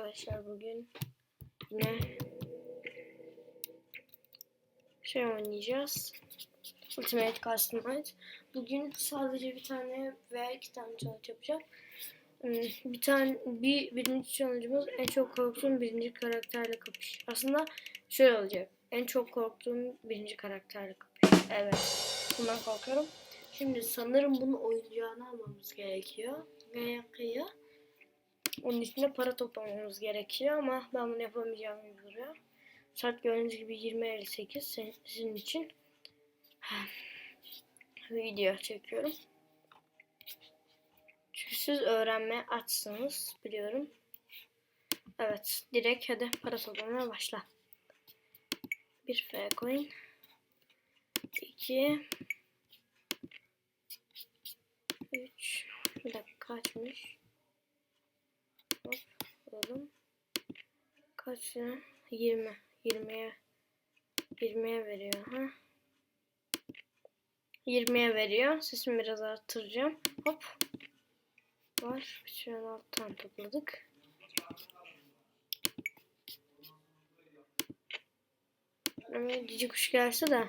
arkadaşlar bugün yine şey oynayacağız. Ultimate Customized. Bugün sadece bir tane veya iki tane challenge yapacağım. Hmm, Bir tane bir birinci challenge'ımız en çok korktuğum birinci karakterle kapış. Aslında şöyle olacak. En çok korktuğum birinci karakterle kapış. Evet. Bundan korkuyorum. Şimdi sanırım bunun oyuncağını almamız gerekiyor. Gerekiyor. Onun de para toplamamız gerekiyor ama ben bunu yapamayacağım gibi duruyor. Saat gördüğünüz gibi 20.58 Sen- sizin için video çekiyorum. Çünkü siz öğrenmeye açsınız biliyorum. Evet direkt hadi para toplamaya başla. Bir F coin. 2 3 Bir dakika kaçmış? Alalım. Kaç ya? 20. 20'ye 20'ye veriyor ha. 20'ye veriyor. Sesimi biraz arttıracağım. Hop. Var. Bir şey alttan topladık. Ama cici kuş gelse de.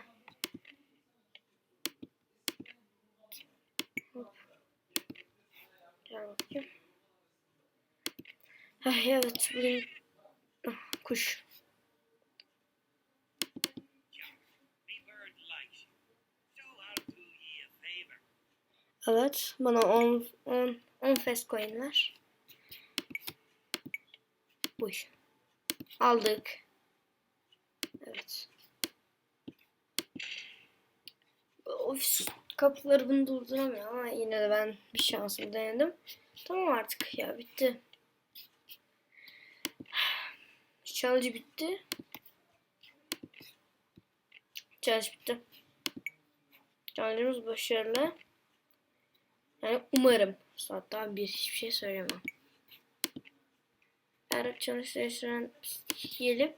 Hop. Gel bakayım. Ay evet bugün Ah, kuş. Evet bana 10 10 10 fast coin ver. Buyur. Aldık. Evet. Ofis kapıları bunu durduramıyor ama yine de ben bir şansım denedim. Tamam artık ya bitti. Challenge bitti. Challenge bitti. Challenge'ımız başarılı. Yani umarım. Hatta bir hiçbir şey söylemem. Eğer çalıştıran gelip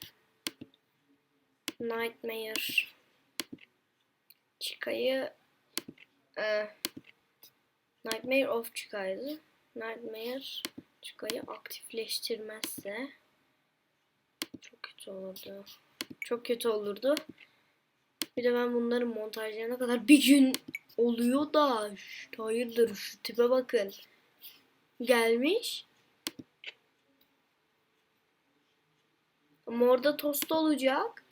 Nightmare Chika'yı e, Nightmare of Chika'ydı. Nightmare Chika'yı aktifleştirmezse kötü olurdu. Çok kötü olurdu. Bir de ben bunların montajlarına kadar bir gün oluyor da şşt, hayırdır şu tipe bakın. Gelmiş. Ama orada tost olacak.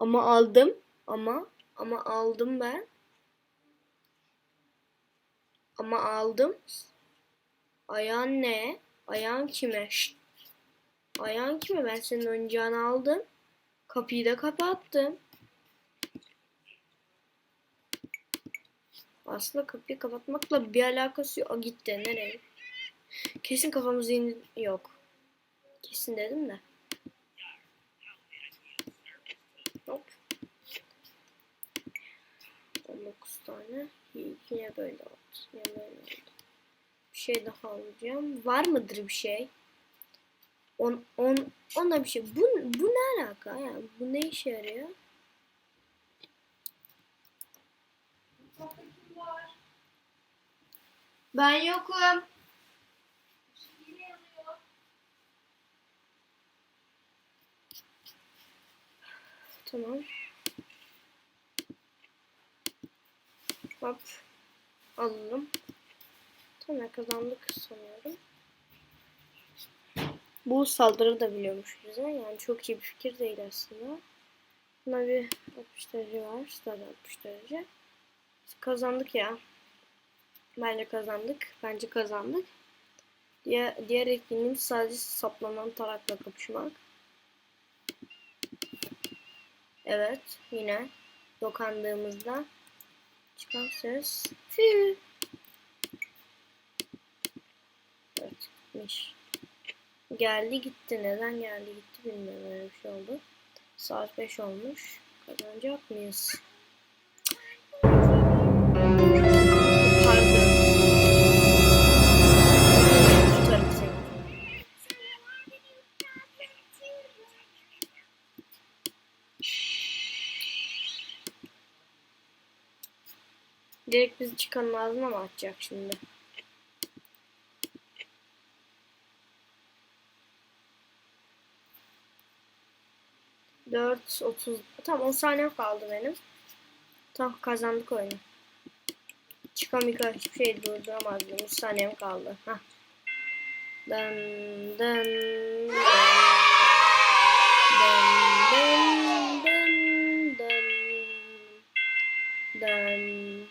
Ama aldım. Ama ama aldım ben. Ama aldım. Ayağın ne? Ayağın kime? Şşt. Ayağın kime? Ben senin oyuncağını aldım. Kapıyı da kapattım. Aslında kapıyı kapatmakla bir alakası yok. Aa, gitti nereye? Kesin kafamız indi. Yok. Kesin dedim de. Hop. 19 tane. Yine böyle oldu. Yine böyle oldu. Bir şey daha alacağım. Var mıdır bir şey? On, on, ona bir şey. Bu, bu ne alaka ya? Bu ne işe yarıyor? Ben yokum. Tamam. Hop. Alalım. Tamam kazandık sanıyorum. Bu saldırı da biliyormuş bize. Yani çok iyi bir fikir değil aslında. Buna bir 60 derece var. Sadece 60 derece. Kazandık ya. Bence kazandık. Bence kazandık. Diğer, diğer etkinliğimiz sadece saplanan tarakla kapışmak. Evet. Yine dokandığımızda çıkan ses. Fiu. Evet. Gitmiş. Geldi gitti. Neden geldi gitti bilmiyorum. Öyle bir şey oldu. Saat 5 olmuş. Kazanacak mıyız? Direkt bizi çıkanın ağzına mı atacak şimdi? 4 30 Tamam 10 saniye kaldı benim. Tamam kazandık oyunu. Çıka mika hiçbir şey durduramaz benim. 3 saniyem kaldı. Hah. Dın dın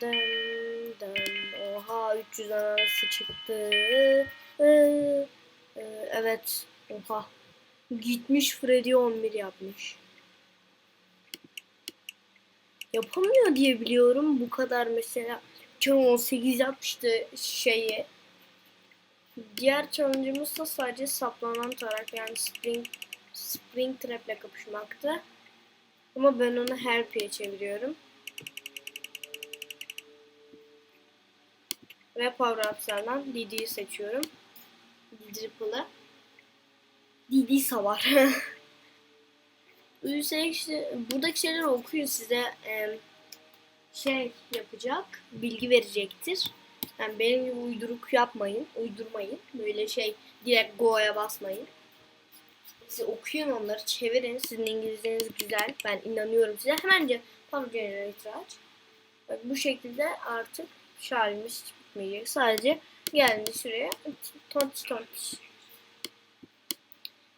dın. Dın. Oha 300 arası çıktı. E, evet. Oha. Gitmiş Freddy 11 yapmış. Yapamıyor diye biliyorum. Bu kadar mesela. Can 18 yapmıştı şeyi. Diğer challenge'ımız da sadece saplanan tarak yani Spring Spring Trap ile kapışmaktı. Ama ben onu Harpy'ye çeviriyorum. Ve Power Ups'lardan Didi'yi seçiyorum. Didi Ripple'ı. Didi Savar. Üstelik işte buradaki şeyleri okuyun size e, şey yapacak, bilgi verecektir. Yani benim gibi uyduruk yapmayın, uydurmayın. Böyle şey direkt go'ya basmayın. Siz okuyun onları, çevirin. Sizin İngilizceniz güzel. Ben inanıyorum size. Hemen Power Generator aç. Bak, bu şekilde artık hiç bitmeyecek. Sadece geldi şuraya tontiş tontiş.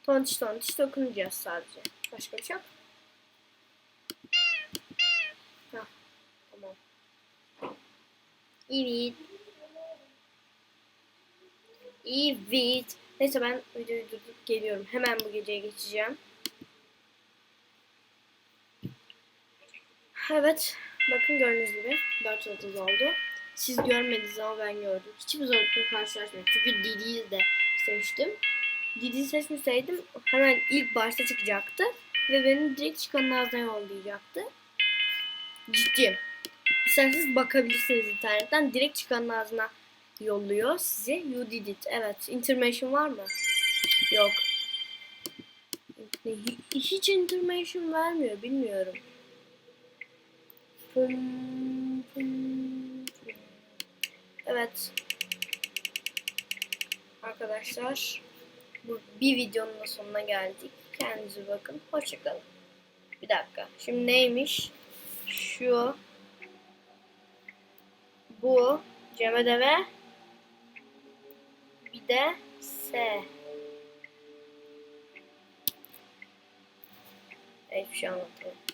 Tontiş tontiş dokunacağız sadece. Başka bir şey yok. Hah, tamam. Evet. Evet. Neyse ben videoyu durdurup geliyorum. Hemen bu geceye geçeceğim. Evet. Bakın gördüğünüz gibi 4 yıldız oldu. Siz görmediniz ama ben gördüm. Hiçbir zorlukla karşılaşmadım. Çünkü Didi'yi de seçtim. Didi'yi seçmeseydim hemen ilk başta çıkacaktı. Ve beni direkt çıkanın ağzına yollayacaktı. Ciddiyim. İsterseniz bakabilirsiniz internetten. Direkt çıkanın ağzına yolluyor sizi. You did it. Evet. Intermission var mı? Yok. Hiç intermission vermiyor. Bilmiyorum. Evet. Arkadaşlar bu bir videonun da sonuna geldik. Kendinize bakın. Hoşçakalın. Bir dakika. Şimdi neymiş? Şu. Bu. Cem'e ve bir de S. Hiçbir şey anlatmadım.